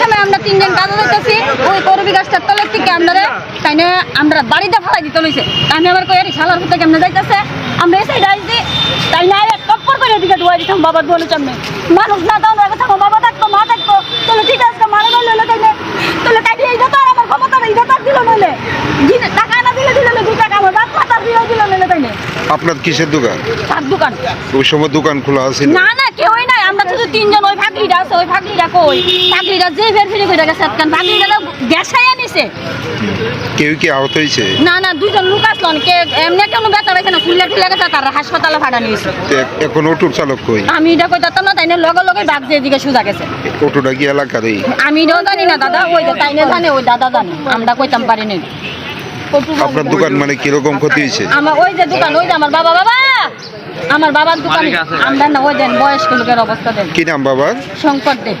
সময় আমরা তিনজন যাইতেছি ওই করবি গাছটার তলের থেকে আপনারা তাই না আমরা বাড়িতে ফালাই দিতে লইছে আমি আবার কই আরে শালার পুতে কেমনে যাইতেছে? আমরা এসে যাইছি তাই না আরে টপ্পর করে এদিকে দুয়াই দিতাম বাবার দুয়ালে সামনে। মানুষ না দাও না কথা বাবা থাকতো মা থাকতো। তাহলে ঠিক আছে মারা হলো তাই না তাহলে তাই এই তো আমার ক্ষমতা তো তার দিল নইলে। টাকা না দিলে দিলে দুই টাকা আমার বাপ মাতার দিল নইলে তাই না আপনার কিসের দোকান? তার দোকান। ওই সময় দোকান খোলা আছে না? না আমরা শুধু তিনজন ওই ফাঁকলিটা আছে ওই ফাঁকলিটা কই? ফাঁকলিটা যে ফের ফিরে করে গেছে আজকাল ফাঁকলিটা তো গ্যাসাই আনিছে। কেউ কি আহত হয়েছে না না দুইজন লোক আসলো কে এমনি কেন বেতা রাখে না ফুল্লা টুল্লা গেছে তার হাসপাতালে ভাড়া নিয়েছে। এখন অটোর চালক কই? আমি এটা কই তাতাম না তাই না লগে লগে বাঘ যে এদিকে সোজা গেছে। অটোটা কি এলাকারই? আমি এটাও জানি না দাদা ওই যে তাই না জানে ওই দাদা জানে আমরা কইতাম পারি নাই। আপনার দোকান মানে কীরকম ক্ষতি হয়েছে? আমার ওই যে দোকান ওই যে আমার বাবা বাবা! আমার বাবার দোকান। আমরা না ওই দেন বয়স্ক লোকের অবস্থা দেন। কি নাম বাবার? শঙ্কর দে।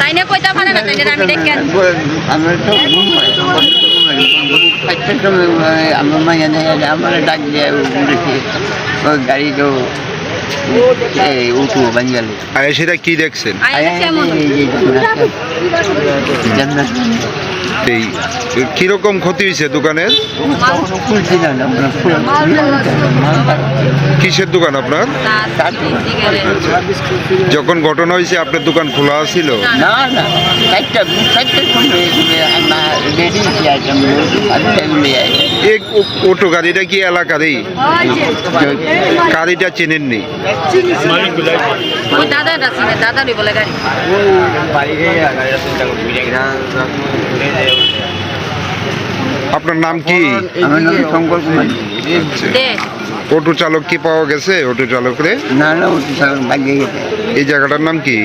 তাই না কইতা পারে না তাই আমি দেখি আমরা তো আমার মাইয়া নেই আমার ডাক দিয়ে উঠেছে ওই গাড়ি তো সেটা কি দেখছেন জান্নাত। এই কীরকম ক্ষতি হয়েছে দোকানের? কিসের দোকান আপনার? যখন ঘটনা হয়েছে আপনার দোকান খোলা ছিল? অটো গাড়িটা কি এলাকারই? গাড়িটা চেনেননি? ওই দাদা দাদারই বলে গাড়ি। আপনার নাম কি? শঙ্কর কুমার। অটো চালক কি পাওয়া গেছে? অটো চালকরে না না অটো চালক এই জায়গাটার নাম কি?